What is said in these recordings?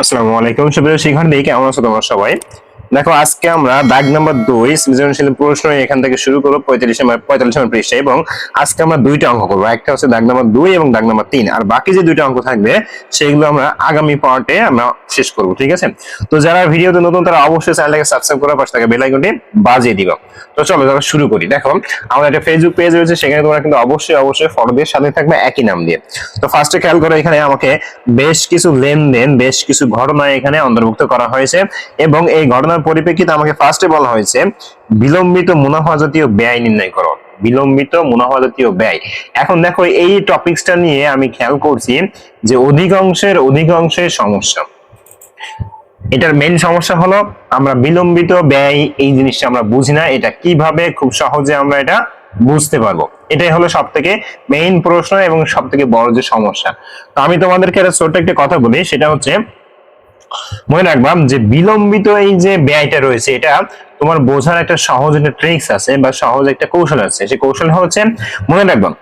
আসসালামু আলাইকুম। সুপ্রিয় শিক্ষার্থী কেমন আছো তোমরা সবাই? দেখো, আজকে আমরা দাগ নাম্বার দুই, সৃজনশীল প্রশ্ন এখান থেকে শুরু করব, পঁয়তাল্লিশ নম্বর পঁয়তাল্লিশ নম্বর পৃষ্ঠা এবং আজকে আমরা দুইটা অঙ্ক করব। একটা হচ্ছে দাগ নাম্বার দুই এবং দাগ নাম্বার তিন। আর বাকি যে দুইটা অঙ্ক থাকবে, সেগুলো আমরা আগামী পার্টে আমরা শেষ করব, ঠিক আছে? তো যারা ভিডিওতে নতুন, তারা অবশ্যই চ্যানেলটাকে সাবস্ক্রাইব করার পাশে থাকে বেল আইকনটি বাজিয়ে দিবা। তো চলো আমরা শুরু করি। দেখো আমাদের একটা ফেসবুক পেজ রয়েছে, সেখানে তোমরা কিন্তু অবশ্যই অবশ্যই ফলো দিয়ে সাথে থাকবে একই নাম দিয়ে। তো ফার্স্টে খেয়াল করো, এখানে আমাকে বেশ কিছু লেনদেন, বেশ কিছু ঘটনা এখানে অন্তর্ভুক্ত করা হয়েছে এবং এই ঘটনার পরিপ্রেক্ষিতে আমাকে ফার্স্টে বলা হয়েছে, বিলম্বিত মুনাফা জাতীয় ব্যয় নির্ণয় করো। বিলম্বিত মুনাফা জাতীয় ব্যয়। এখন দেখো, এই টপিকসটা নিয়ে আমি খেয়াল করছি যে অধিকাংশের অধিকাংশের সমস্যা। এটার মেইন সমস্যা হলো, আমরা বিলম্বিত ব্যয়, এই জিনিসটা আমরা বুঝি না। এটা কীভাবে, খুব সহজে আমরা এটা বুঝতে পারব। এটাই হলো সব থেকে মেইন প্রশ্ন এবং সব থেকে বড় যে সমস্যা। তো আমি তোমাদেরকে একটা ছোট্ট একটা কথা বলি, সেটা হচ্ছে মনে রাখবাম যে বিলম্বিত এই যে ব্যয়টা রয়েছে, এটা তোমার বোঝার একটা সহজ একটা ট্রিক্স আছে বা সহজ একটা কৌশল আছে। সেই কৌশল হচ্ছে, মনে রাখবাম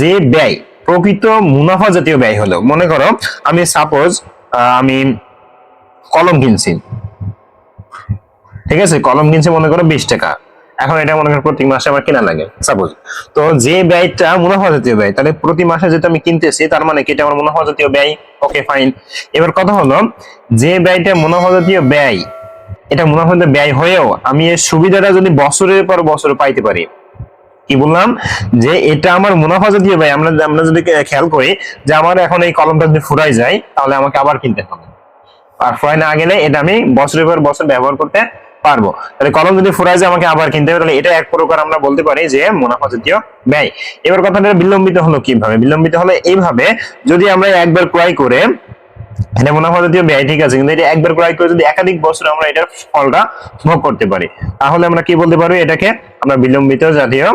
যে ব্যয়, প্রকৃত মুনাফা জাতীয় ব্যয় হলো, মনে করো আমি সাপোজ আমি কলম কিনছি। ঠিক আছে? কলম কিনছি মনে করো বিশ টাকা। এখন এটা মনে করো প্রতি মাসে আমার কেনা লাগে সাপোজ তো যে ব্যয়টা মুনাফা জাতীয় ব্যয়, তাহলে প্রতি মাসে যেটা আমি কিনতেছি, তার মানে কি এটা আমার মুনাফা জাতীয় ব্যয়? ওকে ফাইন এবার কথা হলো, যে ব্যয়টা মুনাফা জাতীয় ব্যয়, এটা মুনাফা ব্যয় হয়েও আমি এর সুবিধাটা যদি বছরের পর বছর পাইতে পারি, কি বললাম? যে এটা আমার মুনাফা জাতীয় ব্যয়, আমরা আমরা যদি খেয়াল করি যে আমার এখন এই কলমটা যদি ফুরাই যায়, তাহলে আমাকে আবার কিনতে হবে। আর ফুরাই না গেলে এটা আমি বছরের পর বছর ব্যবহার করতে পারব। তাহলে কলম যদি ফুরাই যায়, আমাকে আবার কিনতে হবে। তাহলে এটা এক প্রকার আমরা বলতে পারি যে মুনাফা জাতীয় ব্যয়। এবার কথাটা বিলম্বিত হলো কীভাবে? বিলম্বিত হলো এইভাবে, যদি আমরা একবার ক্রয় করে, এটা মুনাফা জাতীয় ব্যয়, ঠিক আছে? কিন্তু এটা একবার ক্রয় করে যদি একাধিক বছর আমরা এটার ফলটা ভোগ করতে পারি, তাহলে আমরা কি বলতে পারি? এটাকে আমরা বিলম্বিত জাতীয়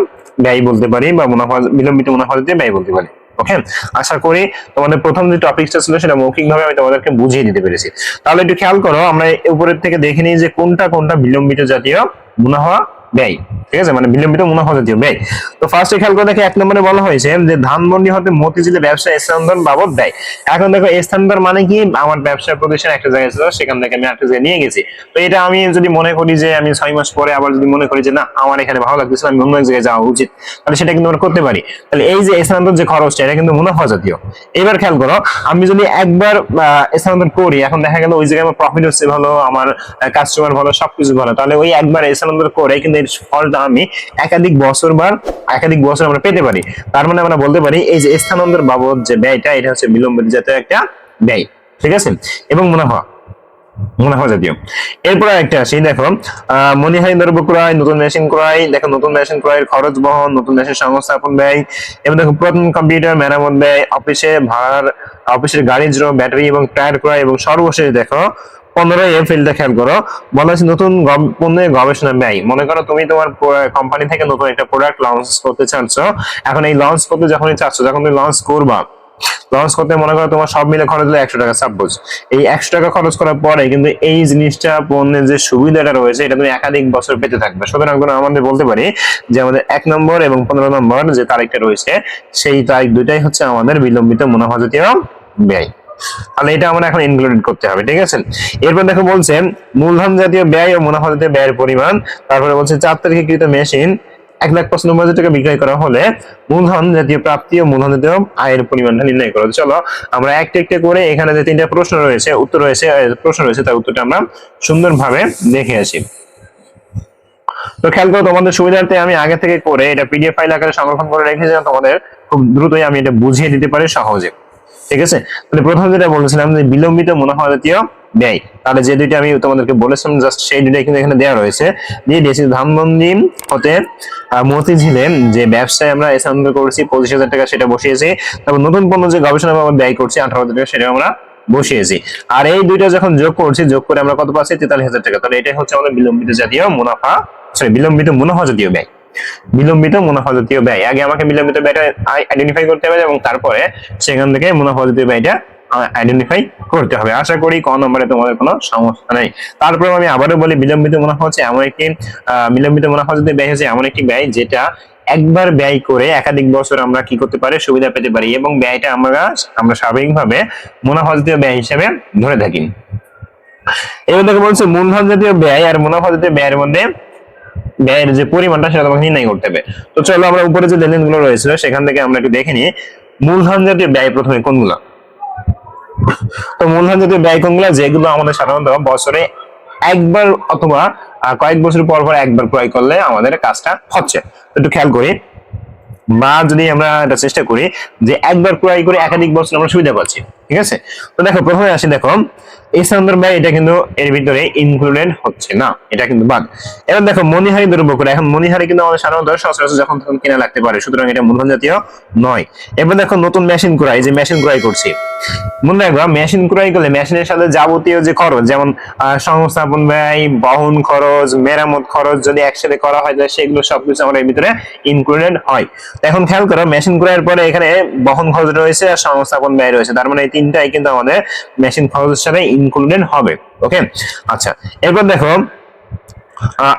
ব্যয় বলতে পারি বা মুনাফা বিলম্বিত মুনাফা জাতীয় ব্যয় বলতে পারি। ওকে আশা করি তোমাদের প্রথম যে টপিকটা ছিল সেটা মৌখিকভাবে আমি তোমাদেরকে বুঝিয়ে দিতে পেরেছি। তাহলে একটু খেয়াল করো, আমরা উপরের থেকে দেখে নিই যে কোনটা কোনটা বিলম্বিত জাতীয় মুনাফা ব্যয়, ঠিক আছে? মানে বিলম্বিত মুনাফা জাতীয় ব্যয়। তো ফার্স্টে খেয়াল করে দেখে এক নম্বরে বলা হয়েছে যে ধানমন্ডি হতে মতিঝিলে ব্যবসা স্থানান্তর বাবদ দেয় এখন দেখো, স্থানান্তর মানে কি? আমার ব্যবসা প্রতিষ্ঠান একটা জায়গায় ছিল, সেখান থেকে আমি একটা জায়গায় নিয়ে গেছি। তো এটা আমি যদি মনে করি যে আমি ছয় মাস পরে আবার যদি মনে করি যে না, আমার এখানে ভালো লাগতেছে, আমি অন্য এক জায়গায় যাওয়া উচিত, তাহলে সেটা কিন্তু আমরা করতে পারি। তাহলে এই যে স্থানান্তর যে খরচটা, এটা কিন্তু মুনাফা জাতীয়। এবার খেয়াল করো, আমি যদি একবার স্থানান্তর করি, এখন দেখা গেল ওই জায়গায় আমার প্রফিট হচ্ছে ভালো, আমার কাস্টমার ভালো, সবকিছু ভালো, তাহলে ওই একবার স্থানান্তর করে কিন্তু এর ফলটা আমি একাধিক বছর বার একাধিক বছর আমরা পেতে পারি। তার মানে আমরা বলতে পারি, এই যে স্থানান্তর বাবদ যে ব্যয়টা, এটা হচ্ছে বিলম্বিত জাতীয় একটা ব্যয়। ঠিক আছে? এবং মুনাফা মুনাফা জাতীয়। এরপর একটা আসি, দেখো মনিহারি দ্রব্য ক্রয়, নতুন মেশিন ক্রয়, দেখো, নতুন মেশিন ক্রয়ের খরচ বহন, নতুন মেশিন সংস্থাপন ব্যয়, এবং দেখো, পুরাতন কম্পিউটার, মেরামত ব্যয়, অফিসে ভাড়ার, অফিসের গাড়ির জন্য ব্যাটারি এবং টায়ার ক্রয়, এবং সর্বশেষ দেখো পনেরো এপ্রিলটা খেয়াল করো বলা হচ্ছে নতুন পণ্যের গবেষণা ব্যয় মনে করো তুমি তোমার কোম্পানি থেকে নতুন একটা প্রোডাক্ট লঞ্চ করতে চাচ্ছ। এখন এই লঞ্চ করতে যখনই চাচ্ছ, যখন তুমি লঞ্চ করবা লঞ্চ করতে মনে করো তোমার সব মিলে খরচ হলো একশো টাকা সাপোজ এই একশো টাকা খরচ করার পরে কিন্তু এই জিনিসটা, পণ্যের যে সুবিধাটা রয়েছে, এটা তুমি একাধিক বছর পেতে থাকবে। সুতরাং কোনো আমাদের বলতে পারি যে আমাদের এক নম্বর এবং পনেরো নম্বর যে তারিখটা রয়েছে, সেই তারিখ দুইটাই হচ্ছে আমাদের বিলম্বিত মুনাফা জাতীয় ব্যয়। তাহলে এটা আমরা এখন ইনক্লুডেড করতে হবে, ঠিক আছে? এরপর দেখো বলছে, মূলধন জাতীয় ব্যয় ও মুনাফা জাতীয় ব্যয়ের পরিমাণ, তারপরে বলছে চার তারিখে কৃত মেশিন এক লাখ পঁচানব্বই হাজার টাকা বিক্রয় করা হলে মূলধন জাতীয় প্রাপ্তি ও মূলধন জাতীয় আয়ের পরিমাণটা নির্ণয় করো। চলো, আমরা একটা একটা করে এখানে যে তিনটা প্রশ্ন রয়েছে, উত্তর রয়েছে প্রশ্ন রয়েছে, তার উত্তরটা আমরা সুন্দরভাবে দেখে আসি। তো খেয়াল করো, তোমাদের সুবিধার্থে আমি আগে থেকে করে এটা পিডিএফ ফাইল আকারে সংরক্ষণ করে রেখেছি যেন তোমাদের খুব দ্রুতই আমি এটা বুঝিয়ে দিতে পারি সহজে। ঠিক আছে? তাহলে প্রথম যেটা বলেছিলাম যে বিলম্বিত মুনাফা জাতীয় ব্যয়। তাহলে যে দুইটা আমি তোমাদেরকে বলেছিলাম জাস্ট সেই দুইটাই কিন্তু এখানে দেওয়া রয়েছে। দিয়ে দিয়েছি ধানমন্ডি হতে মতিঝিলে যে ব্যবসায় আমরা স্থানান্তর করেছি, পঁচিশ হাজার টাকা সেটা বসিয়েছি। তারপর নতুন পণ্য যে গবেষণা আমরা ব্যয় করছি, আঠারো হাজার টাকা সেটা আমরা বসিয়েছি। আর এই দুইটা যখন যোগ করছি, যোগ করে আমরা কত পাচ্ছি? তেতাল্লিশ হাজার টাকা। তাহলে এটাই হচ্ছে আমাদের বিলম্বিত জাতীয় মুনাফা সরি বিলম্বিত মুনাফা জাতীয় ব্যয়। বিলম্বিত মুনাফা জাতীয় ব্যয়। আগে আমাকে বিলম্বিত ব্যয়টা আইডেন্টিফাই করতে হবে এবং তারপরে সেখান থেকে মুনাফা জাতীয় ব্যয়টা আইডেন্টিফাই করতে হবে। আশা করি ক নম্বরে তোমাদের কোনো সমস্যা নেই। তারপরে আমি আবারও বলি, বিলম্বিত মুনাফা হচ্ছে এমন একটি বিলম্বিত মুনাফা জাতীয় ব্যয় হচ্ছে এমন একটি ব্যয় যেটা একবার ব্যয় করে একাধিক বছর আমরা কি করতে পারি, সুবিধা পেতে পারি এবং ব্যয়টা আমরা আমরা স্বাভাবিকভাবে মুনাফা জাতীয় ব্যয় হিসেবে ধরে থাকি। এবার দেখো বলছে মূলধন জাতীয় ব্যয় আর মুনাফা জাতীয় ব্যয়ের মধ্যে ব্যয়ের যে পরিমাণটা সেটা তোমাকে নির্ণয় করতে হবে। তো চলো আমরা উপরে যে লেনদেনগুলো রয়েছিল, সেখান থেকে আমরা একটু দেখে নিই। মূলধন জাতীয় ব্যয় প্রথমে কোনগুলো? তো মূলধন জাতীয় ব্যয় কোনগুলো? যেগুলো আমাদের সাধারণত বছরে একবার অথবা কয়েক বছর পর পর একবার ক্রয় করলে আমাদের কাজটা হচ্ছে। একটু খেয়াল করি। বা যদি আমরা এটা চেষ্টা করি যে একবার ক্রয় করে একাধিক বছর আমরা সুবিধা পাচ্ছি। ঠিক আছে? তো দেখো, প্রথমে আসি, দেখো। এই সন্দর্ভ ব্যয় এটা কিন্তু এর ভিতরে ইনক্লুডেড হচ্ছে না, এটা কিন্তু বাদ। এবার দেখো মনিহারি দ্রব্য করে এখন মনিহারি কিন্তু আমাদের সাধারণত সচরাচর যখন তখন কেনা লাগতে পারে, সুতরাং এটা মূলধন জাতীয় নয়। এবার দেখো, নতুন মেশিন ক্রয় যে মেশিন ক্রয় করছি। মনে রাখবা মেশিন ক্রয় করলে মেশিনের সাথে যাবতীয় যে খরচ, যেমন সংস্থাপন ব্যয়, বহন খরচ, মেরামত খরচ যদি একসাথে করা হয়, তাহলে সেগুলো সবকিছু আমার এর ভিতরে ইনক্লুডেড হয়। এখন খেয়াল করো মেশিন ক্রয়ের পরে এখানে বহন খরচ রয়েছে আর সংস্থাপন ব্যয় রয়েছে। তার মানে এই তিনটাই কিন্তু আমাদের মেশিন খরচের সাথে ইনক্লুডেড হবে ওকে আচ্ছা এরপর দেখো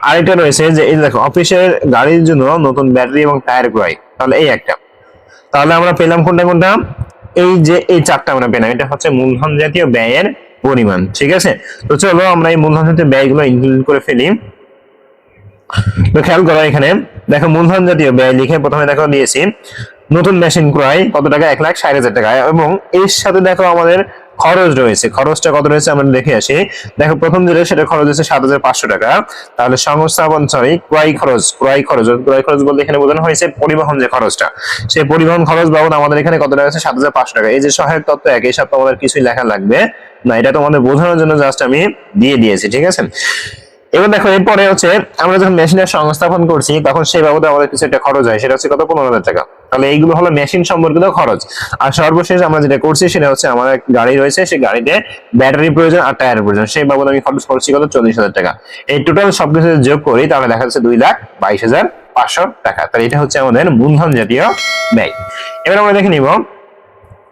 আরেকটা রয়েছে যে, এই দেখো, অফিসের গাড়ির জন্য নতুন ব্যাটারি এবং টায়ার ক্রয় তাহলে এই একটা। তাহলে আমরা পেলাম কোনটা কোনটা? এই যে, এই চারটা আমরা পেলাম, এটা হচ্ছে মূলধন জাতীয় ব্যয়ের পরিমাণ, ঠিক আছে? তো চলো আমরা এই মূলধন জাতীয় ব্যয়গুলো ইনক্লুড করে ফেলি। তো খেয়াল করো এখানে, দেখো মূলধন জাতীয় ব্যয় লিখে প্রথমে দেখো দিয়েছি, নতুন মেশিন ক্রয় কত টাকা? এক লাখ ষাট হাজার টাকা। এবং এর সাথে দেখো আমাদের খরচ রয়েছে। খরচটা কত রয়েছে আমরা দেখে আসি। দেখো, প্রথম যেটা সেটা খরচ হচ্ছে সাত হাজার পাঁচশো টাকা। তাহলে সংস্থাপন সরি ক্রয় খরচ ক্রয় খরচ ক্রয় খরচ বলতে এখানে বোঝানো হয়েছে পরিবহন যে খরচটা। সেই পরিবহন খরচ বাবদ আমাদের এখানে কত টাকা আছে? সাত হাজার পাঁচশো টাকা। এই যে সহায়ক তত্ত্ব এক, এই তো আমাদের কিছুই লেখা লাগবে না। এটা তোমাদের বোঝানোর জন্য জাস্ট আমি দিয়ে দিয়েছি, ঠিক আছে? এবার দেখো, এরপরে হচ্ছে আমরা যখন মেশিনের সংস্থাপন করছি, তখন সেই বাবদে আমাদের কিছু একটা খরচ হয়। সেটা হচ্ছে কত? পনেরো হাজার টাকা। তাহলে এইগুলো হলো মেশিন সম্পর্কিত খরচ। আর সর্বশেষ আমরা যেটা করছি, সেটা হচ্ছে আমার গাড়ি রয়েছে, সেই গাড়িতে ব্যাটারি প্রয়োজন আর টায়ার প্রয়োজন। সেই বাবদ আমি খরচ করছি কত? চল্লিশ হাজার টাকা। এই টোটাল সবকিছু যোগ করি, তাহলে দেখা যাচ্ছে দুই লাখ বাইশ হাজার পাঁচশো টাকা। তাহলে এটা হচ্ছে আমাদের মূলধন জাতীয় ব্যয়। এবার আমরা দেখে নিব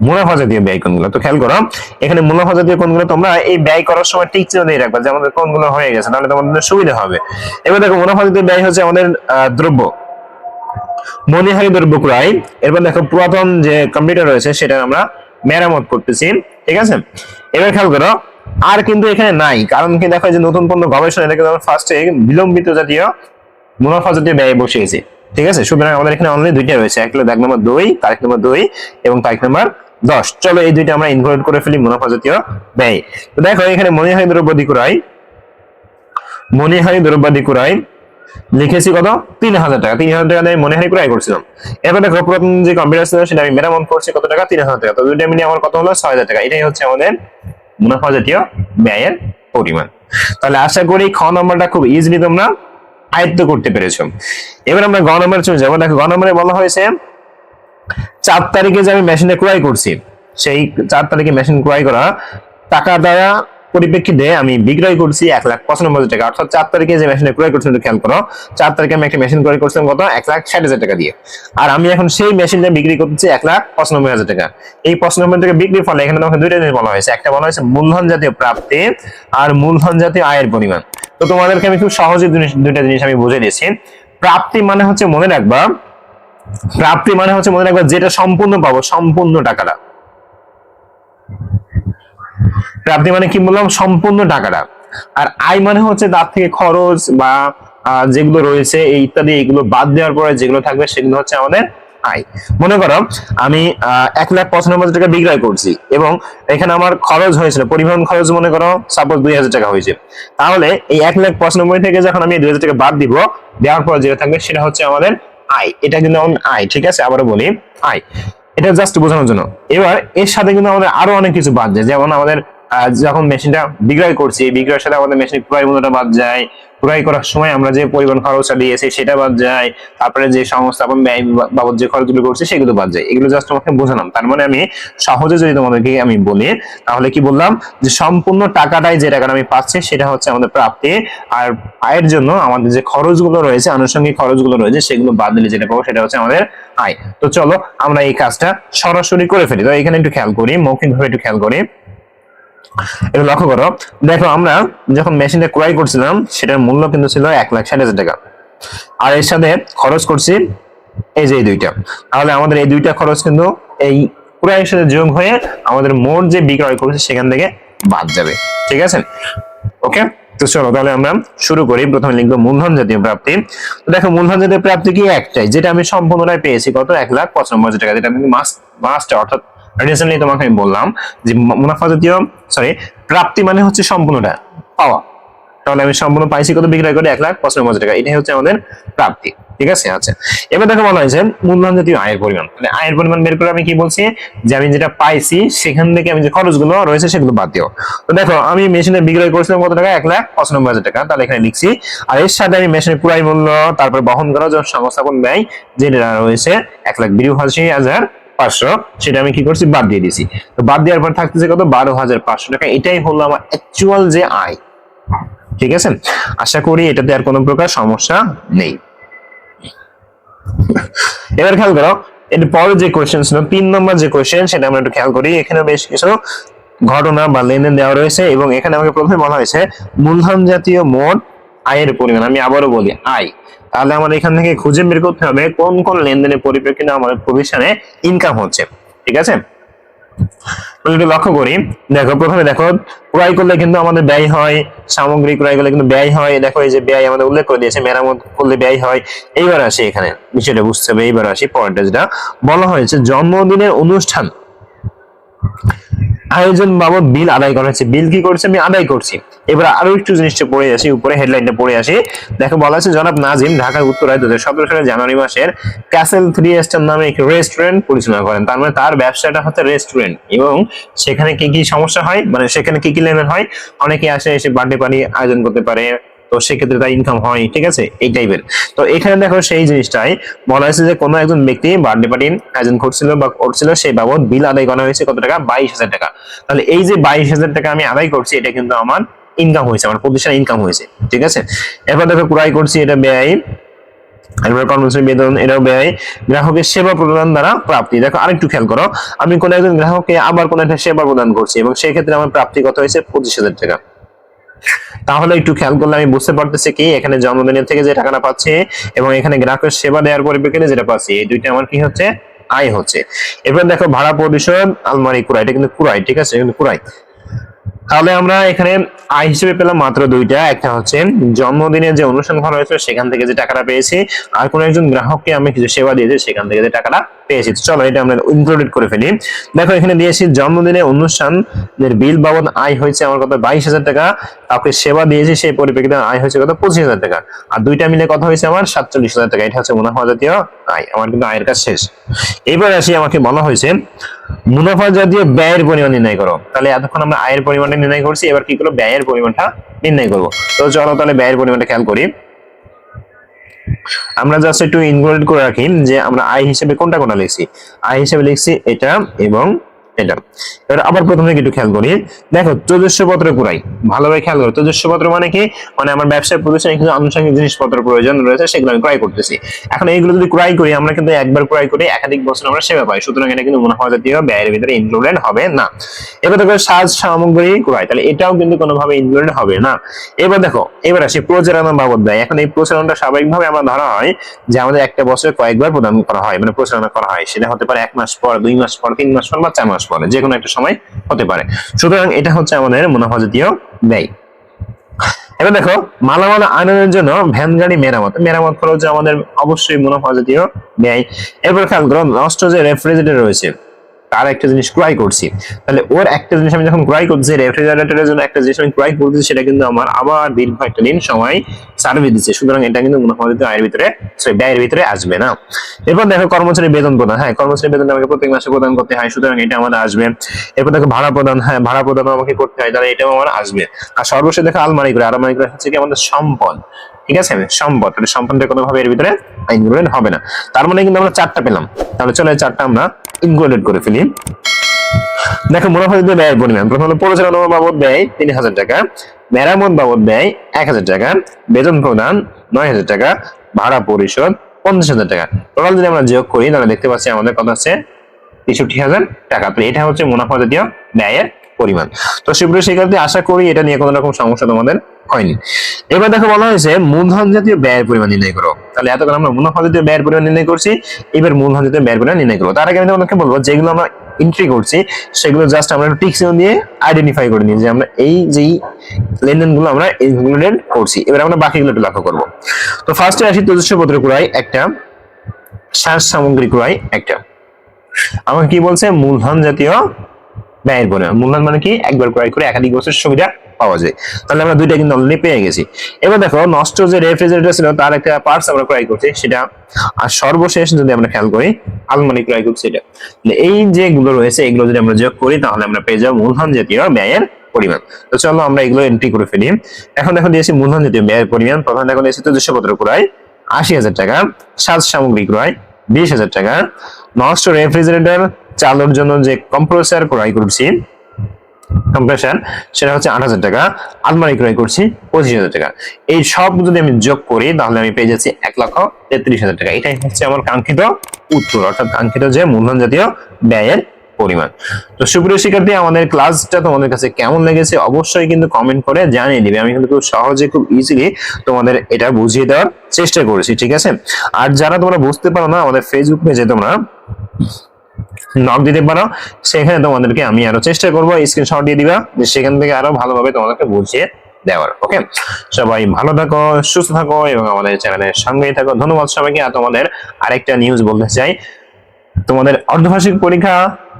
মুনাফা জাতীয় ব্যয় কোনগুলো? তো খেয়াল করো, এখানে মুনাফা জাতীয় কোনগুলো তোমরা এই ব্যয় করার সময় ঠিক চিহ্ন দিয়ে রাখবা যে আমাদের কোনগুলো হয়ে গেছে তাহলে তোমাদের সুবিধা হবে। এবার দেখো, মুনাফা জাতীয় ব্যয় হচ্ছে আমাদের দ্রব্য। মনিহারি দ্রব্য ক্রয়। এরপর দেখো, পুরাতন যে কম্পিউটার রয়েছে সেটা আমরা মেরামত করতেছি, ঠিক আছে? এবার খেয়াল করো, আর কিন্তু এখানে নাই, কারণ কি দেখো যে নতুন পণ্য গবেষণা এটা কিন্তু আমরা ফার্স্টে বিলম্বিত জাতীয় মুনাফা জাতীয় ব্যয় বসিয়েছি, ঠিক আছে? সুতরাং আমাদের এখানে অনলি দুইটা রয়েছে, এক হলো দাগ নম্বর দুই, তারিখ নম্বর দুই এবং তারিখ নম্বর দশ। চলো এই দুইটা আমরা ইনক্লুড করে ফেলি, মুনাফা জাতীয় ব্যয়। তো দেখো, এখানে মনিহারি দ্রব্যাদি ক্রয়। মনিহারি দ্রব্যাদি ক্রয়, লিখেছি কত? তিন হাজার টাকা। তিন হাজার টাকা দিয়ে মনিহারি ক্রয় করছিলাম। এরপর দেখো পুরাতন যে কম্পিউটার ছিল, সেটা আমি মেরামত করছি, কত টাকা? তিন হাজার টাকা। তো দুইটা মিলিয়ে আমার কত হলো? ছয় হাজার টাকা। এটাই হচ্ছে আমাদের মুনাফা জাতীয় ব্যয়ের পরিমাণ। তাহলে আশা করি খ নম্বরটা খুব ইজিলি তোমরা আয়ত্ত করতে পেরেছ। এবার আমরা গ নম্বরে চলে যাব। দেখো, গ নম্বরে বলা হয়েছে চার তারিখে যে আমি মেশিনে ক্রয় করছি, সেই চার তারিখে মেশিন ক্রয় করা টাকা দ্বারা পরিপ্রেক্ষিতে আমি বিক্রয় করছি এক লাখ পঁচানব্বই হাজার টাকা। অর্থাৎ চার তারিখে যে মেশিনে ক্রয় করছি খেয়াল করো, চার তারিখে আমি একটা মেশিন ক্রয় করছিলাম কত? এক লাখ ষাট হাজার টাকা দিয়ে। আর আমি এখন সেই মেশিনটা বিক্রি করতেছি এক লাখ পঁচানব্বই হাজার টাকা। এই পঁচানব্বই টাকা বিক্রির ফলে এখানে তোমাকে দুইটা জিনিস বলা হয়েছে। একটা বলা হয়েছে মূলধন জাতীয় প্রাপ্তি আর মূলধন জাতীয় আয়ের পরিমাণ। তো তোমাদেরকে আমি খুব সহজে দুইটা জিনিস আমি বুঝে দিয়েছি। প্রাপ্তি মানে হচ্ছে মনে রাখবা প্রাপ্তি মানে হচ্ছে মনে রাখবা যেটা সম্পূর্ণ পাবো, সম্পূর্ণ টাকাটা। প্রাপ্তি মানে কি বললাম? সম্পূর্ণ টাকাটা। আর আয় মানে হচ্ছে তার থেকে খরচ বা যেগুলো রয়েছে, এই ইত্যাদি, এগুলো বাদ দেওয়ার পরে যেগুলো থাকবে সেগুলো হচ্ছে আমাদের আয়। মনে করো, আমি এক লাখ পঁচানব্বই হাজার টাকা বিক্রয় করছি এবং এখানে আমার খরচ হয়েছিল, পরিবহন খরচ মনে করো সাপোজ দুই হাজার টাকা হয়েছে। তাহলে এই এক লাখ পঁচানব্বই থেকে যখন আমি দুই হাজার টাকা বাদ দিব, দেওয়ার পর যেটা থাকবে সেটা হচ্ছে আমাদের আয় এটা কিন্তু আমাদের আয় ঠিক আছে? আবারও বলি আয় এটা জাস্ট বোঝানোর জন্য। এবার এর সাথে কিন্তু আমাদের আরও অনেক কিছু বাদ যায়। যেমন আমাদের যখন মেশিনটা বিক্রয় করছি, এই বিক্রয়ের সাথে আমাদের মেশিন ক্রয় মূল্যটা বাদ যায়। ক্রয় করার সময় আমরা যে পরিবহন খরচটা দিয়েছি, সেটা বাদ যায়। তারপরে যে সংস্থাপন, ব্যয় বাবদ যে খরচগুলো করছি, সেগুলো বাদ যায়। এগুলো জাস্ট তোমাকে বোঝালাম। তার মানে আমি সহজে যদি তোমাদেরকে আমি বলি, তাহলে কি বললাম? যে সম্পূর্ণ টাকাটাই যে টাকাটা আমি পাচ্ছি, সেটা হচ্ছে আমাদের প্রাপ্তি। আর আয়ের জন্য আমাদের যে খরচগুলো রয়েছে, আনুষঙ্গিক খরচগুলো রয়েছে, সেগুলো বাদ দিলে যেটা পাবো সেটা হচ্ছে আমাদের আয়। তো চলো আমরা এই কাজটা সরাসরি করে ফেলি। তো এখানে একটু খেয়াল করি, মৌখিকভাবে একটু খেয়াল করি। একটু লক্ষ্য করো। দেখো, আমরা যখন মেশিনটা ক্রয় করছিলাম, সেটার মূল্য কিন্তু ছিল এক লাখ ষাট হাজার টাকা। আর এর সাথে খরচ করছি এই যে এই দুইটা। তাহলে আমাদের এই দুইটা খরচ কিন্তু এই ক্রয়ের সাথে যোগ হয়ে আমাদের মোট যে বিক্রয় করছে, সেখান থেকে বাদ যাবে। ঠিক আছে? ওকে? তো চলো, তাহলে আমরা শুরু করি। প্রথমে লিখব মূলধন জাতীয় প্রাপ্তি। তো দেখো, মূলধন জাতীয় প্রাপ্তি কি একটাই? যেটা আমি সম্পূর্ণটাই পেয়েছি। কত? এক লাখ পঁচানব্বই হাজার টাকা। যেটা আমি মাস্ট মাস্ট অর্থাৎ রিসেন্টলি তোমাকে আমি বললাম যে মুনাফা জাতীয় সরি প্রাপ্তি মানে হচ্ছে সম্পূর্ণটা, পাওয়া। তাহলে আমি সম্পূর্ণ পাইছি কত? বিক্রয় করে এক লাখ পঁচানব্বই হাজার টাকা। এটাই হচ্ছে আমাদের প্রাপ্তি। ঠিক আছে? আচ্ছা। এবার দেখো বলা হয়েছে মূলধন জাতীয় আয়ের পরিমাণ। মানে আয়ের পরিমাণ বের করে আমি কি বলছি? যে আমি যেটা পাইছি, সেখান থেকে আমি যে খরচগুলো রয়েছে, সেগুলো বাদ দিও। তো দেখো, আমি মেশিনে বিক্রয় করেছিলাম কত টাকা? এক লাখ পঁচানব্বই হাজার টাকা। তাহলে এখানে লিখছি, আর এর সাথে আমি মেশিনের ক্রয় মূল্য, তারপর বহন করা যে সংস্থাপন ব্যয়, যেটা রয়েছে এক লাখ বিরাশি হাজার পাঁচশো, সেটা আমি কি করছি? বাদ দিয়ে দিয়েছি তো বাদ দেওয়ার পর থাকতেছে কত? বারো হাজার পাঁচশো টাকা। এটাই হলো আমার অ্যাকচুয়াল যে আয়। ঠিক আছে? আশা করি এটাতে আর কোনো প্রকার সমস্যা নেই। এবার খেয়াল করো, এর পরে যে কোয়েশ্চেন ছিল, তিন নম্বর যে কোয়েশ্চেন সেটা আমরা একটু খেয়াল করি। এখানে বেশ কিছু ঘটনা বা লেনদেন দেওয়া রয়েছে এবং এখানে আমাকে প্রথমে বলা হয়েছে মূলধন জাতীয় মোট আয়ের পরিমাণ। আমি আবারও বলি, আয়। তাহলে আমার এখান থেকে খুঁজে বের করতে হবে কোন কোন লেনদেনের পরিপ্রেক্ষিতে আমাদের প্রতিষ্ঠানে ইনকাম হচ্ছে, ঠিক আছে? একটু লক্ষ্য করি, দেখো প্রথমে দেখো, ক্রয় করলে কিন্তু আমাদের ব্যয় হয়, সামগ্রী ক্রয় করলে কিন্তু ব্যয় হয়, দেখো এই যে ব্যয় আমাদের উল্লেখ করে দিয়েছে, মেরামত করলে ব্যয় হয়, এইবার আসি এখানে, বিষয়টা বুঝতে হবে, এইবার আসি পয়েন্টটা, যেটা বলা হয়েছে জন্মদিনের অনুষ্ঠান। আয়োজন বাবদ বিল আদায় করা হয়েছে। বিল কি করছে? আমি আদায় করছি। এবার আরও একটু জিনিসটা পড়ে আসি, উপরে হেডলাইনটা পড়ে আসি। দেখো, বলা আছে, জনাব নাজিম ঢাকার উত্তরায় দু হাজার সালের জানুয়ারি মাসের ক্যাসেল থ্রি স্টার নামে একটি রেস্টুরেন্ট পরিচালনা করেন। তার মানে তার ব্যবসাটা হচ্ছে রেস্টুরেন্ট এবং সেখানে কি কি সমস্যা হয়? মানে সেখানে কি কি লেনদেন হয়? অনেকে আসে, এসে বার্থডে পার্টি আয়োজন করতে পারে। তো সেক্ষেত্রে তার ইনকাম হয় ঠিক আছে? এই টাইপের তো এখানে দেখো সেই জিনিসটাই বলা হয়েছে যে কোনো একজন ব্যক্তি বার্থডে পার্টি আয়োজন করছিল বা করছিল সেই বাবদ বিল আদায় করা হয়েছে কত টাকা? বাইশ হাজার টাকা। তাহলে এই যে বাইশ হাজার টাকা আমি আদায় করছি, এটা কিন্তু আমার ইনকাম হয়েছে, আমার প্রতিষ্ঠানে ইনকাম হয়েছে, ঠিক আছে? এরপর দেখো ক্রয় করছি, এটা ব্যয়। বেতন ব্যয়। গ্রাহকের সেবা প্রদান দ্বারা প্রাপ্তি। দেখো আরেকটু খেয়াল করো, আমি কোন একজন গ্রাহককে আবার কোন একটা সেবা প্রদান করছি এবং সেই ক্ষেত্রে আমার প্রাপ্তি কত হয়েছে? পঁচিশ হাজার টাকা। তাহলে একটু খেয়াল করলে আমি বুঝতে পারতেছি কি, এখানে জন্মদিনের থেকে যে টাকাটা পাচ্ছি এবং এখানে গ্রাহকের সেবা দেওয়ার পরিপ্রেক্ষিতে যেটা পাচ্ছি, এই দুইটা আমার কি হচ্ছে? আয় হচ্ছে। এবার দেখো ভাড়া পরিশোধ, আলমারি কুড়াই, এটা কিন্তু কুড়াই, ঠিক আছে? কিন্তু কুড়াই। তাহলে আমরা এখানে আয় হিসেবে পেলাম মাত্র দুইটা। একটা হচ্ছে জন্মদিনের যে অনুষ্ঠান করা হয়েছে সেখান থেকে যে টাকাটা পেয়েছি, আর কোন একজন গ্রাহককে আমি কিছু সেবা দিয়েছি, সেখান থেকে যে টাকাটা পেয়েছি। চলো এটা আমরা ইনক্লুডেড করে ফেলি। দেখো, এখানে দিয়েছি জন্মদিনের অনুষ্ঠানের বিল বাবদ আয় হয়েছে আমার কত? বাইশ হাজার টাকা। কাউকে সেবা দিয়েছি, সেই পরিপ্রেক্ষিতে আয় হয়েছে কত? পঁচিশ হাজার টাকা। আর দুইটা মিলে কত হয়েছে আমার? সাতচল্লিশ হাজার টাকা। এটা হচ্ছে মুনাফা জাতীয় আয়। আমার কিন্তু আয়ের কাজ শেষ। এবার আসি, আমাকে বলা হয়েছে মুনাফা জাতীয় ব্যয়ের পরিমাণ নির্ণয় করো। তাহলে এতক্ষণ আমরা আয়ের পরিমাণটা নির্ণয় করছি, এবার কি করব? ব্যয়ের পরিমাণটা নির্ণয় করব। তো চলো তাহলে ব্যয়ের পরিমাণটা খেয়াল করি। আমরা জাস্ট একটু ইনক্লুড করে রাখি যে আমরা আয় হিসেবে কোনটা কোনটা লিখছি? আয় হিসেবে লিখছি এটা এবং এটা এবার আবার প্রথমে একটু খেয়াল করি। দেখো তেজস্ব পত্র কুড়াই ভালোভাবে খেয়াল করো। তেজস্ব পত্র মানে কি? মানে আমার ব্যবসায় প্রতিষ্ঠানে কিছু আনুষঙ্গিক জিনিসপত্র প্রয়োজন রয়েছে, সেগুলো আমি ক্রয় করতেছি। এখন এইগুলো যদি ক্রয় করি, আমরা কিন্তু একবার ক্রয় করি, একাধিক বছর আমরা সেবা পাই। সুতরাং এটা কিন্তু মুনাফা জাতীয় ব্যয়ের ভিতরে ইনক্লুডেড হবে না। এবার দেখো, সাজ সামগ্রী ক্রয়। তাহলে এটাও কিন্তু কোনোভাবে ইনক্লুডেড হবে না। এবার দেখো, এবার আসি প্রচারণা বাবদ ব্যয় এখন এই প্রচারণাটা স্বাভাবিকভাবে আমরা ধরা হয় যে আমাদের একটা বছরে কয়েকবার প্রদান করা হয় মানে প্রচারণা করা হয়। সেটা হতে পারে এক মাস পর, দুই মাস পর, তিন মাস পর বা চার মাস পরে। যে কোনো একটা সময় হতে পারে। সুতরাং এটা হচ্ছে আমাদের মুনাফা জাতীয় ব্যয়। এবার দেখো, মালামাল আনয়নের জন্য ভ্যান গাড়ি মেরামত। মেরামত করা হচ্ছে আমাদের অবশ্যই মুনাফা জাতীয় ব্যয়। এরপর খেয়াল করো নষ্ট যে রেফ্রিজারেটর রয়েছে তার একটা জিনিস ক্রয় করছি। তাহলে ওর একটা জিনিস আমি যখন ক্রয় করছি রেফ্রিজারেটরের জন্য একটা জিনিস আমি ক্রয় করতেছি সেটা কিন্তু আমার আবার দীর্ঘ একটা দিন সময় সার্ভিস দিচ্ছে। সুতরাং এটা কিন্তু মুনাফা জাতীয় আয়ের ভিতরে sorry, ব্যয়ের ভিতরে আসবে না। এরপর দেখো কর্মচারী বেতন প্রদান। হ্যাঁ কর্মচারী বেতন আমাকে প্রত্যেক মাসে প্রদান করতে হয় সুতরাং এটা আমাদের আসবে। এরপর দেখো ভাড়া প্রদান। হ্যাঁ ভাড়া প্রদান আমাকে করতে হয় তাহলে এটাও আমার আসবে। আর সর্বশেষ দেখো আলমারি করে আলমারি করে হচ্ছে কি আমাদের সম্পদ। ঠিক আছে? সম্পদ। তাহলে সম্পদটা কোনোভাবে এর ভিতরে ইনক্লুডেড হবে না। তার মানে কিন্তু আমরা চারটা পেলাম। তাহলে চলো চারটা আমরা ইনক্লুডেড করে ফেলি। দেখো, মুনাফা যদি ব্যয়ের পরিমাণ। প্রথম হলো পরিচালনা বাবদ ব্যয় তিন হাজার টাকা, মেরামত বাবদ ব্যয় এক হাজার টাকা, বেতন প্রদান নয় হাজার টাকা, ভাড়া পরিশোধ পঞ্চাশ হাজার টাকা। টোটাল যদি আমরা যোগ করি, তাহলে দেখতে পাচ্ছি আমাদের কত আছে? তেষট্টি হাজার টাকা। তো এটা হচ্ছে মুনাফা জাতীয় ব্যয়ের পরিমাণ। তো সুপ্রিয় শিক্ষার্থী, আশা করি এটা নিয়ে কোনো রকম সমস্যা তোমাদের হয়নি। এবার দেখো বলা হয়েছে, মূলধন জাতীয় ব্যয়ের পরিমাণ নির্ণয় করো। তাহলে এতক্ষণ আমরা মুনাফা জাতীয় ব্যয়ের পরিমাণ নির্ণয় করছি, এবার মূলধন জাতীয় ব্যয়ের পরিমাণ নির্ণয় করব। তার আগে আমি তোমাকে বলব, যেগুলো আমরা এন্ট্রি করছি, সেগুলো জাস্ট আমরা টিক্সিও দিয়ে আইডেন্টিফাই করে নিই যে আমরা এই যেই লেনদেনগুলো আমরা ইনক্লুডেড করছি। এবার আমরা বাকিগুলো একটু লক্ষ্য করব। তো ফার্স্টে আসি তেজস্ব পত্র ক্রয়, একটা সাজ সামগ্রী ক্রয়, একটা। আমাকে কি বলছে? মূলধন জাতীয় ব্যয়ের পরিমাণ মূলধন মানে কি? একবার ক্রয় করে একাধিক বছর সুবিধা পাওয়া যায়। তাহলে আমরা দুইটা কিন্তু অলরেডি পেয়ে গেছি। এবার দেখো, নষ্ট যে রেফ্রিজারেটর ছিল, তার একটা পার্টস আমরা ক্রয় করছি, সেটা আর সর্বশেষ যদি আমরা খেয়াল করি, আলমারি ক্রয় করছি এটা। এই যে গুলো রয়েছে, এগুলো যদি আমরা যোগ করি, তাহলে আমরা পেয়ে যাব মূলধন জাতীয় ব্যয়ের পরিমাণ। তো চলো আমরা এগুলো এন্ট্রি করে ফেলি। এখন দেখো দিয়েছি মূলধন জাতীয় ব্যয়ের পরিমাণ। প্রথমে দেখো দিয়েছি তেজস্বপত্র ক্রয়, আশি হাজার টাকা। সাজ সামগ্রী ক্রয়, বিশ হাজার টাকা। নষ্ট রেফ্রিজারেটর চালুর জন্য যে কম্প্রেসার ক্রয় করছি কম্প্রেসার সেটা হচ্ছে আট হাজার টাকা, আলমারি ক্রয় করছি পঁচিশ হাজার টাকা। এই সব যদি আমি যোগ করি, তাহলে আমি পেয়ে যাচ্ছি এক লক্ষ তেত্রিশ হাজার টাকা। এটাই হচ্ছে আমার কাঙ্ক্ষিত উত্তর, অর্থাৎ কাঙ্ক্ষিত যে মূলধন জাতীয় ব্যয়ের পরিমাণ। তো সুপ্রিয় শিক্ষার্থী, আমাদের ক্লাসটা তোমাদের কাছে কেমন লেগেছে অবশ্যই কিন্তু কমেন্ট করে জানিয়ে দিবে। আমি কিন্তু খুব সহজে, খুব ইজিলি তোমাদের এটা বুঝিয়ে দেওয়ার চেষ্টা করেছি, ঠিক আছে? আর যারা তোমরা বুঝতে পারো না, আমাদের ফেসবুক পেজে তোমরা নক দিতে পারো। সেখানে তোমাদেরকে আমি আরও চেষ্টা করব স্ক্রিনশট দিয়ে দিবা যে সেখান থেকে আরও ভালোভাবে তোমাদেরকে বুঝিয়ে দেওয়ার ওকে সবাই ভালো থাকো, সুস্থ থাকো এবং আমাদের চ্যানেলের সঙ্গেই থাকো। ধন্যবাদ সবাইকে। আর তোমাদের আরেকটা নিউজ বলতে চাই। তোমাদের অর্ধভাষিক পরীক্ষা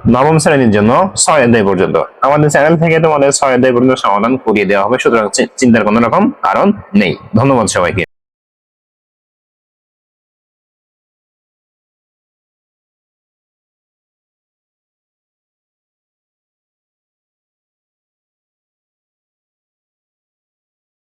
নবম শ্রেণির জন্য ছয় অধ্যায় পর্যন্ত। আমাদের চ্যানেল থেকে তোমাদের ছয় অধ্যায় পর্যন্ত সমাধান করিয়ে দেওয়া হবে। সুতরাং চিন্তার কোনো রকম কারণ নেই। ধন্যবাদ সবাইকে।